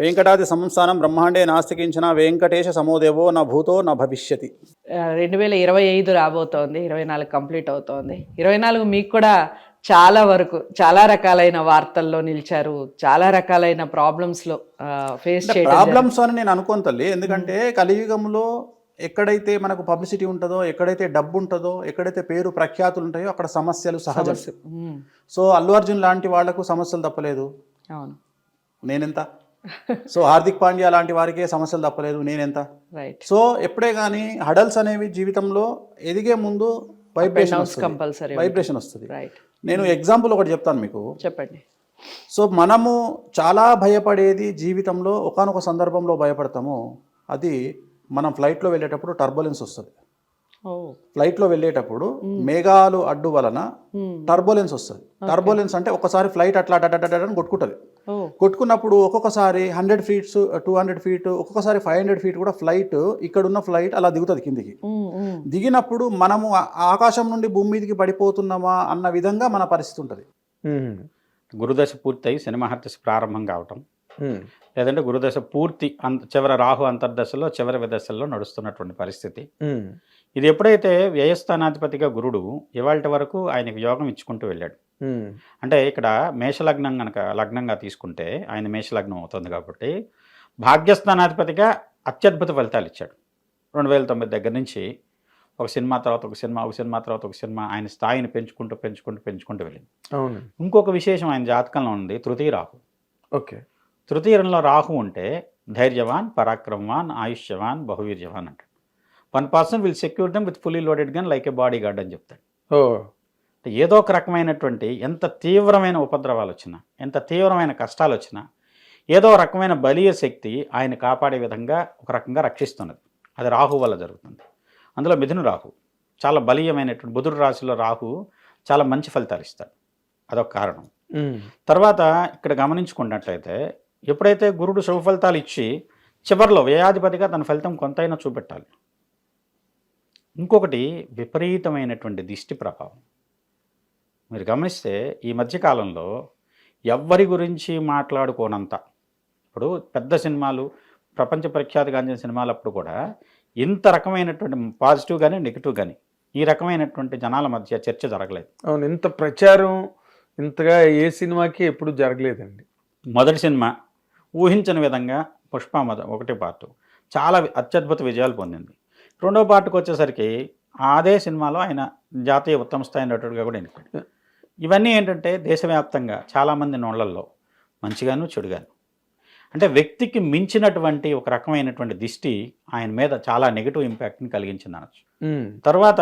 వెంకటాది సంస్థానం బ్రహ్మాండే నాస్తికించిన వెంకటేశ సమోదేవో నా భూతో నా భవిష్యతి. రెండు వేల ఇరవై ఐదు రాబోతోంది ఇరవై నాలుగు కంప్లీట్ అవుతోంది. ఇరవై నాలుగు మీకు కూడా చాలా వరకు చాలా రకాలైన వార్తల్లో నిలిచారు చాలా రకాలైన ప్రాబ్లమ్స్లో ఫేస్ ప్రాబ్లమ్స్ అని నేను అనుకోను తల్లి. ఎందుకంటే కలియుగంలో ఎక్కడైతే మనకు పబ్లిసిటీ ఉంటుందో ఎక్కడైతే డబ్బు ఉంటుందో ఎక్కడైతే పేరు ప్రఖ్యాతులు ఉంటాయో అక్కడ సమస్యలు సహజం. సో అల్లు అర్జున్ లాంటి వాళ్ళకు సమస్యలు తప్పలేదు. అవును. నేనెంత? సో హార్దిక్ పాండ్యా లాంటి వారికే సమస్యలు తప్పలేదు. నేనెంత? రైట్ సో ఎప్పుడే కానీ హడల్స్ అనేవి జీవితంలో ఎదిగే ముందు వైబ్రేషన్ కంపల్సరీ వైబ్రేషన్ వస్తుంది. నేను ఎగ్జాంపుల్ ఒకటి చెప్తాను మీకు. చెప్పండి. సో మనము చాలా భయపడేది జీవితంలో ఒకానొక సందర్భంలో భయపడతాము అది మనం ఫ్లైట్లో వెళ్ళేటప్పుడు టర్బులెన్స్ వస్తుంది. ఫ్లైట్లో వెళ్ళేటప్పుడు మేఘాలు అడ్డు వలన Hmm. టర్బులెన్స్ వస్తుంది. టర్బులెన్స్ అంటే ఒకసారి ఫ్లైట్ అట్లా అని కొట్టుకుంటుంది. కొట్టుకున్నప్పుడు ఒక్కొక్కసారి hundred feet two hundred feet ఒక్కొక్కసారి ఫైవ్ హండ్రెడ్ ఫీట్ కూడా ఫ్లైట్ ఇక్కడ ఉన్న ఫ్లైట్ అలా దిగుతుంది కిందికి. దిగినప్పుడు మనము ఆ- ఆకాశం నుండి భూమి మీదకి పడిపోతున్నామా అన్న విధంగా మన పరిస్థితి ఉంటుంది. గురుదశ పూర్తయి శని మహర్దశ ప్రారంభం కావటం. లేదంటే గురుదశ పూర్తి అంత చివరి రాహు అంతర్దశలో చివరి విదశల్లో నడుస్తున్నటువంటి పరిస్థితి. ఇది ఎప్పుడైతే వ్యయస్థానాధిపతిగా గురుడు ఇవాళ వరకు ఆయనకు యోగం ఇచ్చుకుంటూ వెళ్ళాడు. అంటే ఇక్కడ మేషలగ్నం కనుక లగ్నంగా తీసుకుంటే ఆయన మేషలగ్నం అవుతుంది కాబట్టి భాగ్యస్థానాధిపతిగా అత్యద్భుత ఫలితాలు ఇచ్చాడు. రెండు వేల తొమ్మిది దగ్గర నుంచి ఒక సినిమా తర్వాత ఒక సినిమా ఒక సినిమా తర్వాత ఒక సినిమా ఆయన స్థాయిని పెంచుకుంటూ పెంచుకుంటూ పెంచుకుంటూ వెళ్ళింది. అవును. ఇంకొక విశేషం ఆయన జాతకంలో ఉంది తృతీయ రాహు. ఓకే. తృతీయంలో రాహు ఉంటే ధైర్యవాన్ పరాక్రమవాన్ ఆయుష్యవాన్ బహువీర్యవాన్ అంటాడు. One person will secure them with fully loaded gun like a bodyguard అని చెప్తాడు. ఓ. ఏదో ఒక రకమైనటువంటి ఎంత తీవ్రమైన ఉపద్రవాలు వచ్చినా ఎంత తీవ్రమైన కష్టాలు వచ్చినా ఏదో రకమైన బలీయ శక్తి ఆయన కాపాడే విధంగా ఒక రకంగా రక్షిస్తున్నది. అది రాహు వల్ల జరుగుతుంది. అందులో మిథున రాహు చాలా బలీయమైనటువంటి బుధుడు రాశిలో రాహు చాలా మంచి ఫలితాలు ఇస్తాడు. అదొక కారణం. తర్వాత ఇక్కడ గమనించుకున్నట్లయితే ఎప్పుడైతే గురుడు శుభ ఫలితాలు ఇచ్చి చివరిలో వ్యయాధిపతిగా తన ఫలితం కొంతైనా చూపెట్టాలి. ఇంకొకటి విపరీతమైనటువంటి దిష్టి ప్రభావం. మీరు గమనిస్తే ఈ మధ్యకాలంలో ఎవ్వరి గురించి మాట్లాడుకోనంత. ఇప్పుడు పెద్ద సినిమాలు ప్రపంచ ప్రఖ్యాతిగాంచిన సినిమాలు అప్పుడు కూడా ఇంత రకమైనటువంటి పాజిటివ్ కానీ నెగిటివ్ కానీ ఈ రకమైనటువంటి జనాల మధ్య చర్చ జరగలేదు. అవును ఇంత ప్రచారం ఇంతగా ఏ సినిమాకి ఎప్పుడు జరగలేదండి. మొదటి సినిమా ఊహించని విధంగా పుష్ప మొద ఒకటి పార్ట్ చాలా అత్యద్భుత విజయాలు పొందింది. రెండో పార్ట్కి వచ్చేసరికి అదే సినిమాలో ఆయన జాతీయ ఉత్తమ స్థాయి నటుడిగా కూడా ఎన్నికడు ఇవన్నీ ఏంటంటే దేశవ్యాప్తంగా చాలామంది నోళ్ళల్లో మంచిగాను చెడుగాను. అంటే వ్యక్తికి మించినటువంటి ఒక రకమైనటువంటి దిష్టి ఆయన మీద చాలా నెగిటివ్ ఇంపాక్ట్ని కలిగించింది అనొచ్చు. తర్వాత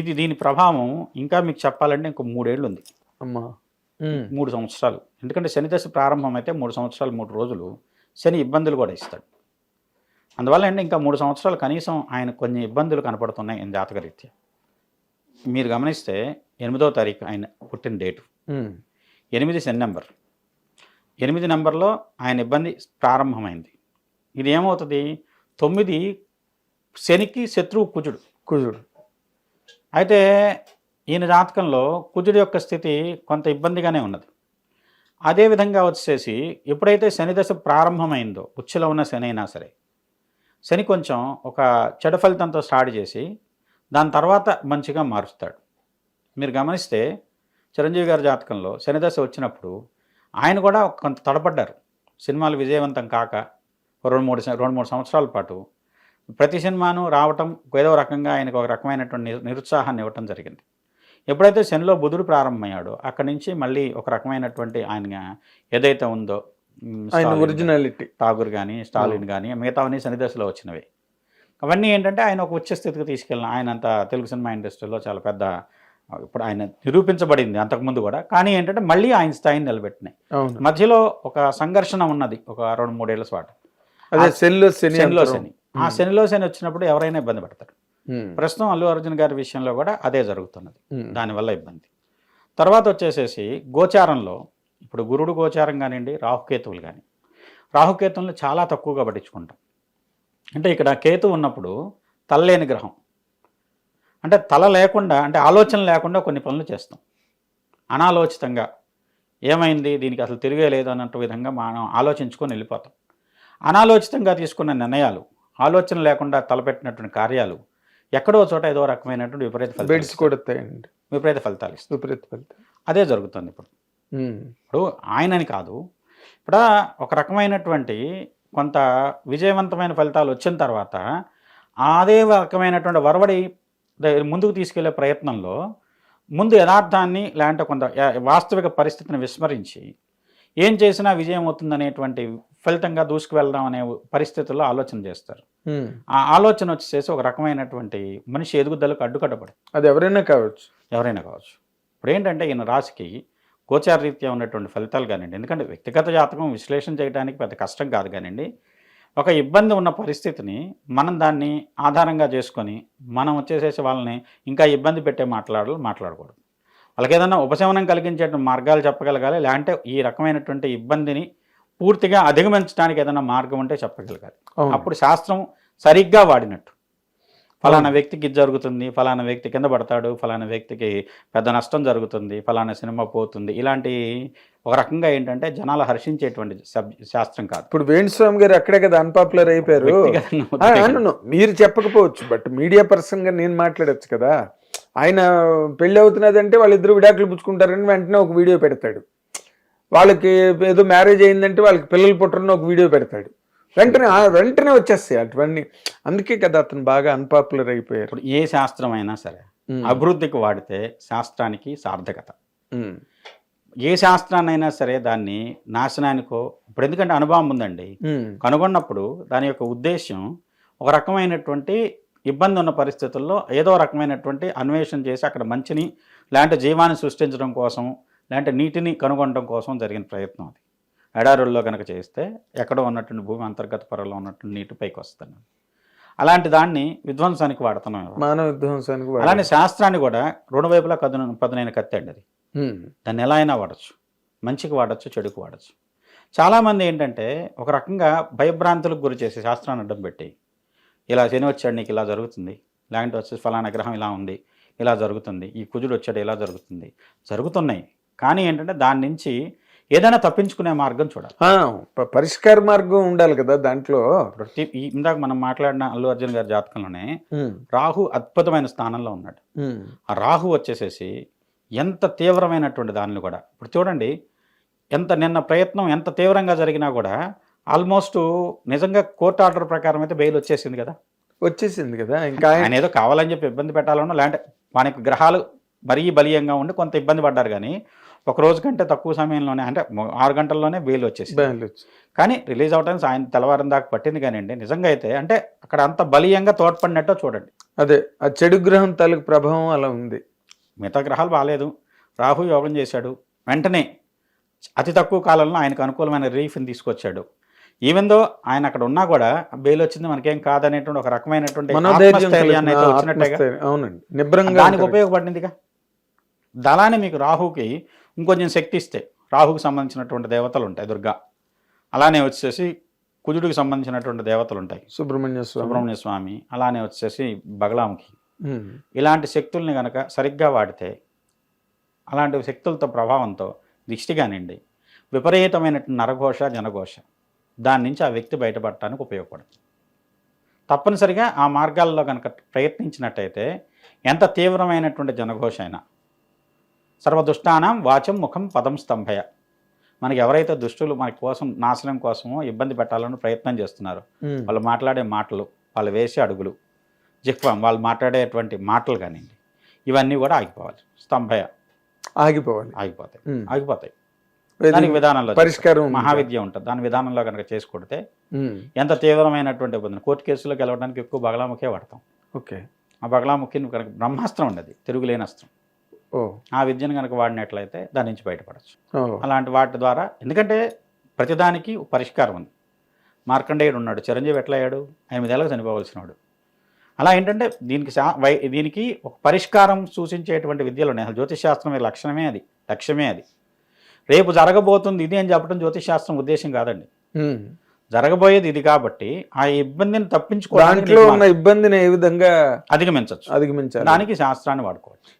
ఇది దీని ప్రభావం ఇంకా మీకు చెప్పాలంటే ఇంకో మూడేళ్ళు ఉంది అమ్మా మూడు సంవత్సరాలు. ఎందుకంటే శని దశ ప్రారంభం అయితే మూడు సంవత్సరాలు మూడు రోజులు శని ఇబ్బందులు కూడా ఇస్తాడు. అందువల్ల ఏంటి ఇంకా మూడు సంవత్సరాలు కనీసం ఆయన కొన్ని ఇబ్బందులు కనపడుతున్నాయి జాతకరీత్యా. మీరు గమనిస్తే ఎనిమిదో తారీఖు ఆయన పుట్టిన డేటు. ఎనిమిది శని నెంబర్ ఎనిమిది నెంబర్లో ఆయన ఇబ్బంది ప్రారంభమైంది. ఇది ఏమవుతుంది? తొమ్మిది శనికి శత్రువు కుజుడు. కుజుడు. అయితే ఈయన జాతకంలో కుజుడి యొక్క స్థితి కొంత ఇబ్బందిగానే ఉన్నది. అదేవిధంగా వచ్చేసి ఎప్పుడైతే శని దశ ప్రారంభమైందో ఉచ్చులో ఉన్న శని అయినా సరే శని కొంచెం ఒక చెడు ఫలితంతో స్టార్ట్ చేసి దాని తర్వాత మంచిగా మారుస్తాడు. మీరు గమనిస్తే చిరంజీవి గారి జాతకంలో శని దశ వచ్చినప్పుడు ఆయన కూడా కొంత తడపడ్డారు సినిమాలు విజయవంతం కాక రెండు మూడు రెండు మూడు సంవత్సరాల పాటు ప్రతి సినిమాను రావటం ఏదో రకంగా ఆయనకు ఒక రకమైనటువంటి నిరు- నిరుత్సాహాన్ని ఇవ్వటం జరిగింది. ఎప్పుడైతే శనిలో బుధుడు ప్రారంభమయ్యాడో అక్కడి నుంచి మళ్ళీ ఒక రకమైనటువంటి ఆయన ఏదైతే ఉందో ఆయన ఒరిజినాలిటీ. ఠాగూర్ కానీ స్టాలిన్ కానీ మిగతావన్నీ శనిదశలో వచ్చినవి. అవన్నీ ఏంటంటే ఆయన ఒక ఉచ్చ స్థితికి తీసుకెళ్ళిన ఆయన అంత తెలుగు సినిమా ఇండస్ట్రీలో చాలా పెద్ద ఇప్పుడు ఆయన నిరూపించబడింది అంతకుముందు కూడా. కానీ ఏంటంటే మళ్ళీ ఆయన స్థాయిని నిలబెట్టినాయి మధ్యలో ఒక సంఘర్షణ ఉన్నది ఒక రెండు మూడేళ్ళ పాటు. అదే శనిలో శని శనిలో. శని ఆ శనిలో శని వచ్చినప్పుడు ఎవరైనా ఇబ్బంది పడతారు. ప్రస్తుతం అల్లు అర్జున్ గారి విషయంలో కూడా అదే జరుగుతున్నది. దానివల్ల ఇబ్బంది. తర్వాత వచ్చేసేసి గోచారంలో ఇప్పుడు గురుడు గోచారం కానివ్వండి రాహుకేతువులు కానీ. రాహుకేతువులను చాలా తక్కువగా పట్టించుకుంటాం. అంటే ఇక్కడ కేతు ఉన్నప్పుడు తలలేని గ్రహం. అంటే తల లేకుండా అంటే ఆలోచన లేకుండా కొన్ని పనులు చేస్తాం. అనాలోచితంగా. ఏమైంది? దీనికి అసలు తిరిగే లేదు అన్నట్టు విధంగా మనం ఆలోచించుకొని వెళ్ళిపోతాం. అనాలోచితంగా తీసుకున్న నిర్ణయాలు ఆలోచన లేకుండా తలపెట్టినటువంటి కార్యాలు ఎక్కడో చోట ఏదో రకమైనటువంటి విపరీత బెడ్స్ ఫలితాలు ఇస్తాయి. కొడతాయండి. విపరీత ఫలితాలు ఇస్తాయి. విపరీత ఫలితం అదే జరుగుతుంది ఇప్పుడు. ఇప్పుడు ఆయనని కాదు ఇప్పుడు ఒక రకమైనటువంటి కొంత విజయవంతమైన ఫలితాలు వచ్చిన తర్వాత అదే రకమైనటువంటి వరవడి ముందుకు తీసుకెళ్ళే ప్రయత్నంలో ముందు యథార్థాన్ని లేదంటే కొంత వాస్తవిక పరిస్థితిని విస్మరించి ఏం చేసినా విజయం అవుతుందనేటువంటి ఫలితంగా దూసుకు వెళ్దాం అనే పరిస్థితుల్లో ఆలోచన చేస్తారు. ఆ ఆలోచన వచ్చేసి ఒక రకమైనటువంటి మనిషి ఎదుగుదలకు అడ్డుకట్టబడి అది ఎవరైనా కావచ్చు. ఎవరైనా కావచ్చు. ఇప్పుడు ఏంటంటే ఈయన రాశికి గోచార రీత్యా ఉన్నటువంటి ఫలితాలు కానివ్వండి ఎందుకంటే వ్యక్తిగత జాతకం విశ్లేషణ చేయడానికి పెద్ద కష్టం కాదు కానివ్వండి ఒక ఇబ్బంది ఉన్న పరిస్థితిని మనం దాన్ని ఆధారంగా చేసుకొని మనం వచ్చేసేసి వాళ్ళని ఇంకా ఇబ్బంది పెట్టే మాట్లాడాలి మాట్లాడకూడదు. వాళ్ళకి ఏదైనా ఉపశమనం కలిగించేటువంటి మార్గాలు చెప్పగలగాలి లేదంటే ఈ రకమైనటువంటి ఇబ్బందిని పూర్తిగా అధిగమించడానికి ఏదైనా మార్గం ఉంటే చెప్పగలగాలి. అప్పుడు శాస్త్రం సరిగ్గా వాడినట్టు. ఫలానా వ్యక్తికి ఇది జరుగుతుంది ఫలానా వ్యక్తి కింద పడతాడు ఫలానా వ్యక్తికి పెద్ద నష్టం జరుగుతుంది ఫలానా సినిమా పోతుంది. ఇలాంటి ఒక రకంగా ఏంటంటే జనాలు హర్షించేటువంటి సబ్ శాస్త్రం కాదు. ఇప్పుడు వేణుస్వామి గారు అక్కడే కదా అన్పాపులర్ అయిపోయారు. మీరు చెప్పకపోవచ్చు బట్ మీడియా పర్సన్గా నేను మాట్లాడొచ్చు కదా. ఆయన పెళ్ళి అవుతున్నదంటే వాళ్ళిద్దరు విడాకులు పుచ్చుకుంటారని వెంటనే ఒక వీడియో పెడతాడు. వాళ్ళకి ఏదో మ్యారేజ్ అయిందంటే వాళ్ళకి పిల్లలు పుట్టరని ఒక వీడియో పెడతాడు. వెంటనే వెంటనే వచ్చేస్తాయి అటువన్నీ అందుకే కదా అతను బాగా అన్పాపులర్ అయిపోయారు ఇప్పుడు ఏ శాస్త్రం అయినా సరే. అభివృద్ధికి వాడితే శాస్త్రానికి సార్థకత. ఏ శాస్త్రాన్నైనా సరే దాన్ని నాశనానికో ఇప్పుడు ఎందుకంటే అనుభవం ఉందండి. కనుగొన్నప్పుడు దాని యొక్క ఉద్దేశం ఒక రకమైనటువంటి ఇబ్బంది ఉన్న పరిస్థితుల్లో ఏదో రకమైనటువంటి అన్వేషణ చేసి అక్కడ మంచిని లేదంటే జీవాన్ని సృష్టించడం కోసం లేదంటే నీటిని కనుగొనడం కోసం జరిగిన ప్రయత్నం అది ఎడారుల్లో కనుక చేస్తే ఎక్కడో ఉన్నటువంటి భూమి అంతర్గత పొరలో ఉన్నటువంటి నీటి పైకి వస్తాను అలాంటి దాన్ని విధ్వంసానికి వాడుతున్నాం. మానవ విధ్వంసానికి. అలానే శాస్త్రాన్ని కూడా రెండు వైపులా కథను పదునైన కత్తి అండి అది. దాన్ని ఎలా అయినా వాడచ్చు మంచికి వాడచ్చు చెడుకు వాడచ్చు చాలామంది ఏంటంటే ఒక రకంగా భయభ్రాంతులకు గురి చేసి శాస్త్రాన్ని అడ్డం పెట్టి ఇలా శని వచ్చాడు నీకు ఇలా జరుగుతుంది లేదంటే వచ్చేసి ఫలానా గ్రహం ఇలా ఉంది ఇలా జరుగుతుంది ఈ కుజుడు వచ్చాడు ఇలా జరుగుతుంది జరుగుతున్నాయి కానీ ఏంటంటే దాని నుంచి ఏదైనా తప్పించుకునే మార్గం చూడాలి. పరిష్కార మార్గం ఉండాలి కదా దాంట్లో. ఇందాక మనం మాట్లాడిన అల్లు అర్జున్ గారి జాతకంలోనే. రాహు అద్భుతమైన స్థానంలో ఉన్నాడు. ఆ రాహు వచ్చేసేసి ఎంత తీవ్రమైనటువంటి దానిని కూడా ఇప్పుడు చూడండి ఎంత నిన్న ప్రయత్నం ఎంత తీవ్రంగా జరిగినా కూడా ఆల్మోస్ట్ నిజంగా కోర్టు ఆర్డర్ ప్రకారం అయితే బెయిల్ వచ్చేసింది కదా. వచ్చేసింది కదా. ఇంకా ఆయన ఆయన ఏదో కావాలని చెప్పి ఇబ్బంది పెట్టాలనో లేదంటే మనకి గ్రహాలు మరీ బలీయంగా ఉండి కొంత ఇబ్బంది పడ్డారు కానీ ఒక రోజు కంటే తక్కువ సమయంలోనే అంటే ఆరు గంటల్లోనే బెయిల్ వచ్చేసింది. బయలు వచ్చి- కానీ రిలీజ్ అవడానికి ఆయన తెల్లవారం దాకా పట్టింది కానివ్వండి నిజంగా అయితే అంటే అక్కడ అంత బలీయంగా తోడ్పడినట్టో చూడండి. అదే ఆ చెడు గ్రహం తాలూకు ప్రభావం అలా ఉంది. మిగతా గ్రహాలు బాగాలేదు రాహు యోగం చేశాడు. వెంటనే అతి తక్కువ కాలంలో ఆయనకు అనుకూలమైన రిలీఫ్ని తీసుకొచ్చాడు. ఈవెన్ దో ఆయన అక్కడ ఉన్నా కూడా బెయిల్ వచ్చింది మనకేం కాదనేటువంటి ఒక రకమైనటువంటి. అవునండి. నిబ్రంగా దానికి. ఉపయోగపడిందిగా? దళాన్ని మీకు రాహుకి ఇంకొంచెం శక్తి ఇస్తే రాహుకి సంబంధించినటువంటి దేవతలు ఉంటాయి దుర్గా. అలానే వచ్చేసి కుజుడికి సంబంధించినటువంటి దేవతలు ఉంటాయి. సుబ్రహ్మణ్య సుబ్రహ్మణ్య స్వామి అలానే వచ్చేసి బగలాముఖి. ఇలాంటి శక్తుల్ని కనుక సరిగ్గా వాడితే అలాంటి శక్తులతో ప్రభావంతో దిష్టి కానివ్వండి విపరీతమైన నరఘోష జనఘోష దాని నుంచి ఆ వ్యక్తి బయటపడటానికి ఉపయోగపడుతుంది తప్పనిసరిగా ఆ మార్గాల్లో కనుక ప్రయత్నించినట్టయితే ఎంత తీవ్రమైనటువంటి జనఘోష అయినా సర్వదుష్టానం వాచం ముఖం పదం స్తంభయ. మనకి ఎవరైతే దుష్టులు మన కోసం నాశనం కోసమో ఇబ్బంది పెట్టాలని ప్రయత్నం చేస్తున్నారో. వాళ్ళు మాట్లాడే మాటలు వాళ్ళు వేసే అడుగులు జిహ్వం వాళ్ళు మాట్లాడేటువంటి మాటలు కానివ్వండి ఇవన్నీ కూడా ఆగిపోవాలి. స్తంభయ. ఆగిపోవాలి. ఆగిపోతాయి. ఆగిపోతాయి. దానికి విధానంలో పరిష్కారం. మహావిద్య ఉంటుంది. దాని విధానంలో కనుక చేసి కొడితే ఉమ్. ఎంత తీవ్రమైనటువంటి ఇబ్బంది కోర్టు కేసులో గెలవడానికి ఎక్కువ బగలాముఖే వాడతాం. ఓకే. ఆ బగలాముఖిని కనుక బ్రహ్మాస్త్రం ఉండదు తిరుగులేని అస్త్రం. ఆ విద్యను కనుక వాడినట్లయితే దాని నుంచి బయటపడచ్చు. అలాంటి వాటి ద్వారా ఎందుకంటే ప్రతిదానికి పరిష్కారం ఉంది. మార్కండేయుడు ఉన్నాడు చిరంజీవి ఎట్లా అయ్యాడు? ఎనిమిదేళ్ళకి చనిపోవలసినవాడు అలా ఏంటంటే దీనికి వై దీనికి ఒక పరిష్కారం సూచించేటువంటి విద్యలు ఉన్నాయి. అసలు జ్యోతిష్ శాస్త్రం లక్షణమే అది లక్ష్యమే అది. రేపు జరగబోతుంది ఇది అని చెప్పడం జ్యోతిష్ శాస్త్రం ఉద్దేశం కాదండి. జరగబోయేది ఇది కాబట్టి ఆ ఇబ్బందిని తప్పించుకోవడానికి ఇబ్బందిని ఏ విధంగా అధిగమించవచ్చు అధిగమించాలి? దానికి శాస్త్రాన్ని వాడుకోవచ్చు.